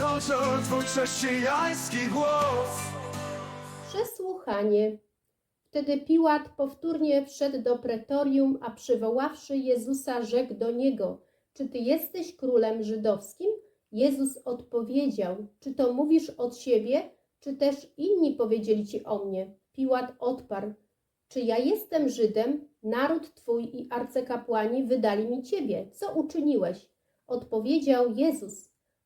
kończą twój chrześcijański głos Przesłuchanie. Wtedy Piłat powtórnie wszedł do pretorium, a przywoławszy Jezusa, rzekł do niego: Czy ty jesteś królem żydowskim? Jezus odpowiedział: Czy to mówisz od siebie, czy też inni powiedzieli ci o mnie? Piłat odparł: Czy ja jestem Żydem? Naród twój i arcykapłani wydali mi ciebie. Co uczyniłeś? Odpowiedział Jezus: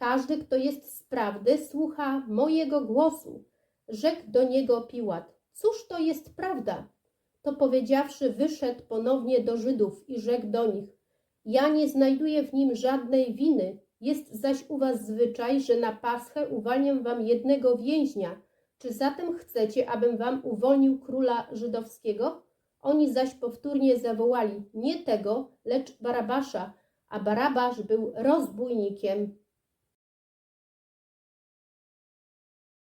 Każdy, kto jest z prawdy, słucha mojego głosu. Rzekł do niego Piłat: Cóż to jest prawda? To powiedziawszy, wyszedł ponownie do Żydów i rzekł do nich: Ja nie znajduję w nim żadnej winy. Jest zaś u was zwyczaj, że na Paschę uwalniam wam jednego więźnia. Czy zatem chcecie, abym wam uwolnił króla żydowskiego? Oni zaś powtórnie zawołali: Nie tego, lecz Barabasza, a Barabasz był rozbójnikiem.